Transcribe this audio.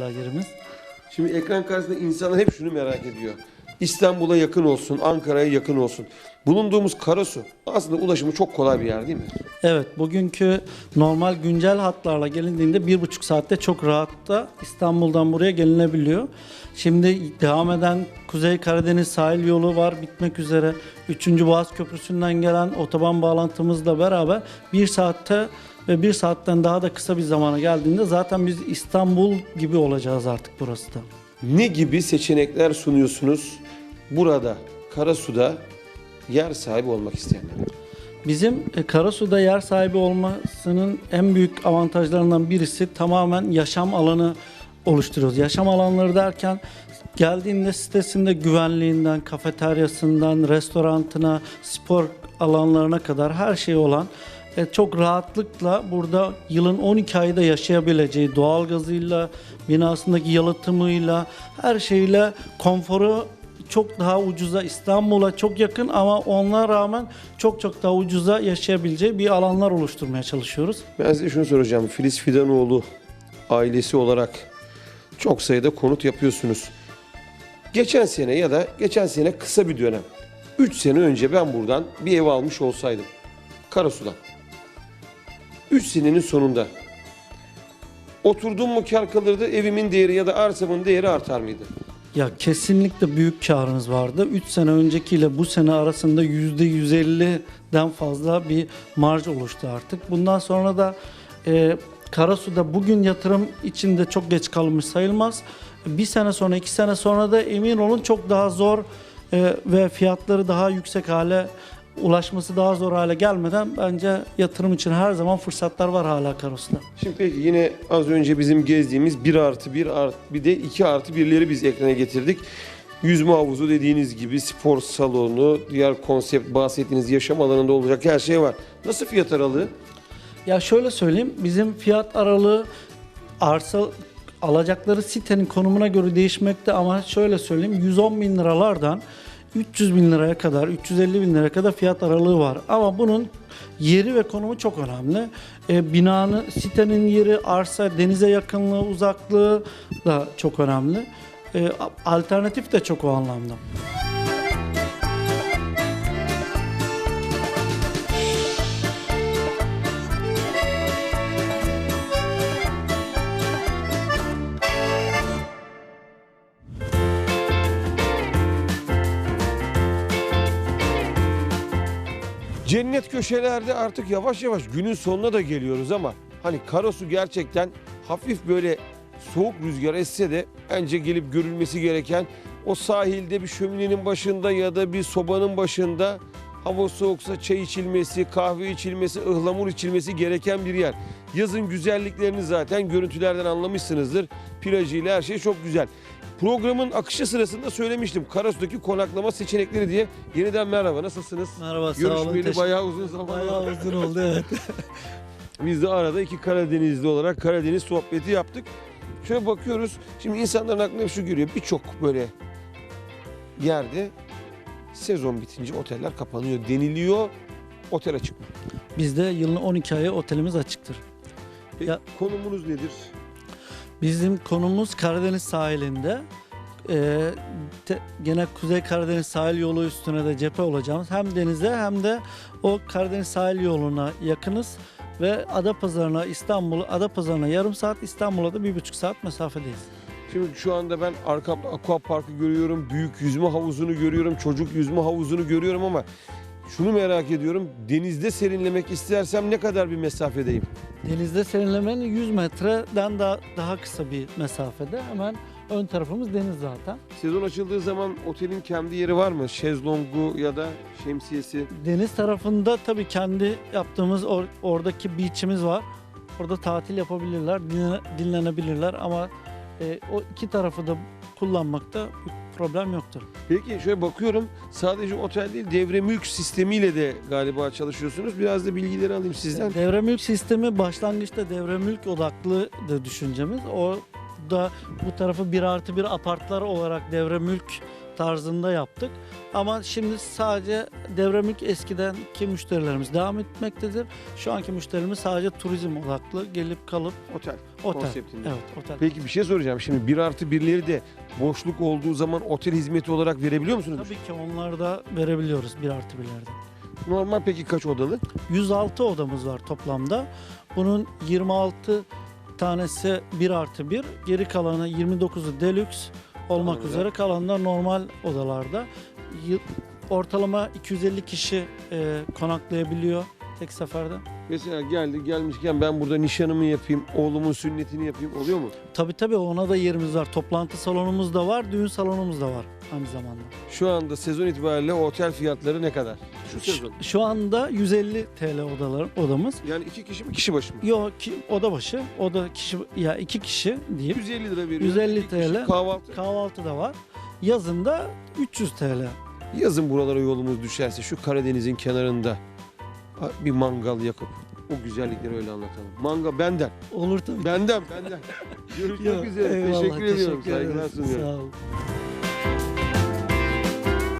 yerimiz. Şimdi ekran karşısında insanlar hep şunu merak ediyor. İstanbul'a yakın olsun, Ankara'ya yakın olsun. Bulunduğumuz Karasu aslında ulaşımı çok kolay bir yer değil mi? Evet, bugünkü normal güncel hatlarla gelindiğinde bir buçuk saatte çok rahatça İstanbul'dan buraya gelinebiliyor. Şimdi devam eden Kuzey Karadeniz sahil yolu var bitmek üzere. 3. Boğaz Köprüsü'nden gelen otoban bağlantımızla beraber bir saatte ve bir saatten daha da kısa bir zamana geldiğinde zaten biz İstanbul gibi olacağız artık burası da. Ne gibi seçenekler sunuyorsunuz burada Karasu'da yer sahibi olmak isteyenlere? Bizim e, Karasu'da yer sahibi olmasının en büyük avantajlarından birisi tamamen yaşam alanı oluşturuyoruz. Yaşam alanları derken geldiğinde sitesinde güvenliğinden, kafeteryasından, restorantına, spor alanlarına kadar her şey olan e, çok rahatlıkla burada yılın 12 ayda yaşayabileceği doğalgazıyla, binasındaki yalıtımıyla, her şeyle konforu çok daha ucuza İstanbul'a çok yakın ama ona rağmen çok çok daha ucuza yaşayabileceği bir alanlar oluşturmaya çalışıyoruz. Ben size şunu soracağım. Filiz Fidanoğlu ailesi olarak çok sayıda konut yapıyorsunuz. Geçen sene ya da geçen sene kısa bir dönem. 3 sene önce ben buradan bir ev almış olsaydım. Karasu'dan. 3 senenin sonunda oturduğum mu kar kalırdı, evimin değeri ya da arsamın değeri artar mıydı? Ya kesinlikle büyük karınız vardı. 3 sene öncekiyle bu sene arasında %150'den fazla bir marj oluştu artık. Bundan sonra da e, Karasu'da bugün yatırım içinde çok geç kalmış sayılmaz. Bir sene sonra, iki sene sonra da emin olun çok daha zor e, ve fiyatları daha yüksek hale ulaşması daha zor hale gelmeden bence yatırım için her zaman fırsatlar var hala Karasu'da. Şimdi peki yine az önce bizim gezdiğimiz 1 artı 1 artı bir de 2 artı 1'leri biz ekrana getirdik. Yüzme havuzu dediğiniz gibi spor salonu, diğer konsept bahsettiğiniz yaşam alanında olacak her şey var. Nasıl fiyat aralığı? Ya şöyle söyleyeyim, bizim fiyat aralığı arsa alacakları sitenin konumuna göre değişmekte ama şöyle söyleyeyim 110 bin liralardan 300 bin liraya kadar, 350 bin liraya kadar fiyat aralığı var. Ama bunun yeri ve konumu çok önemli. E, binanın, sitenin yeri, arsa, denize yakınlığı, uzaklığı da çok önemli. E, alternatif de çok o anlamda. Cennet köşelerde artık yavaş yavaş günün sonuna da geliyoruz ama hani Karasu gerçekten hafif böyle soğuk rüzgar esse de bence gelip görülmesi gereken o sahilde bir şöminenin başında ya da bir sobanın başında hava soğuksa çay içilmesi, kahve içilmesi, ıhlamur içilmesi gereken bir yer. Yazın güzelliklerini zaten görüntülerden anlamışsınızdır. Plajıyla her şey çok güzel. Programın akışı sırasında söylemiştim. Karasu'daki konaklama seçenekleri diye. Yeniden merhaba nasılsınız? Merhaba, sağ olun. Görüşmeyeli bayağı uzun zaman oldu. Bayağı uzun oldu evet. Biz de arada iki Karadenizli olarak Karadeniz sohbeti yaptık. Şöyle bakıyoruz. Şimdi insanların aklına şu geliyor. Birçok böyle yerde sezon bitince oteller kapanıyor deniliyor. Otel açık mı? Bizde yılın 12 ayı otelimiz açıktır. Peki, Ya- konumunuz nedir? Bizim konumuz Karadeniz sahilinde. Ee, te- gene Kuzey Karadeniz sahil yolu üstüne de cephe olacağımız hem denize hem de o Karadeniz sahil yoluna yakınız ve Adapazarı'na İstanbul Adapazarı'na yarım saat İstanbul'a da bir buçuk saat mesafedeyiz. Şimdi şu anda ben arkamda aqua parkı görüyorum, büyük yüzme havuzunu görüyorum, çocuk yüzme havuzunu görüyorum ama şunu merak ediyorum. Denizde serinlemek istersem ne kadar bir mesafedeyim? Denizde serinlemenin 100 metreden daha, daha kısa bir mesafede hemen ön tarafımız deniz zaten. Sezon açıldığı zaman otelin kendi yeri var mı? Şezlongu ya da şemsiyesi? Deniz tarafında tabii kendi yaptığımız or- oradaki beach'imiz var. Orada tatil yapabilirler, dinle- dinlenebilirler ama e, o iki tarafı da kullanmakta bir problem yoktur. Peki şöyle bakıyorum sadece otel değil devre mülk sistemiyle de galiba çalışıyorsunuz. Biraz da bilgileri alayım sizden. Devre mülk sistemi başlangıçta devre mülk odaklı da düşüncemiz. O da bu tarafı bir artı bir apartlar olarak devre mülk tarzında yaptık. Ama şimdi sadece devremlik eskidenki müşterilerimiz devam etmektedir. Şu anki müşterimiz sadece turizm odaklı gelip kalıp Otel. otel. Konseptinde. Evet, otel. Peki bir şey soracağım. Şimdi bir artı birleri de boşluk olduğu zaman otel hizmeti olarak verebiliyor musunuz? Tabii ki onları da verebiliyoruz bir artı birlerde. Normal peki kaç odalı? 106 odamız var toplamda. Bunun 26 tanesi 1 artı 1. Geri kalanı 29'u deluxe olmak Tamam, üzere kalanlar normal odalarda. Yıl- Ortalama 250 kişi e, konaklayabiliyor tek seferde. Mesela geldi gelmişken ben burada nişanımı yapayım, oğlumun sünnetini yapayım oluyor mu? Tabii tabii ona da yerimiz var. Toplantı salonumuz da var, düğün salonumuz da var aynı zamanda. Şu anda sezon itibariyle otel fiyatları ne kadar? Şu sezon. Şu, şu anda 150 TL odalar odamız. Yani iki kişi mi kişi başı mı? Yok ki oda başı, oda kişi ya iki kişi diyeyim. 150 lira veriyor. 150 İki kişi TL. Kahvaltı. Kahvaltı da var. Yazında 300 TL. Yazın buralara yolumuz düşerse şu Karadeniz'in kenarında bir mangal yakıp o güzellikleri öyle anlatalım. Mangal benden. Olur tabii. Benden, benden. Görüşmek üzere. eyvallah, Teşekkür ediyorum. teşekkür Saygılar ederiz. sunuyorum. Sağ olun.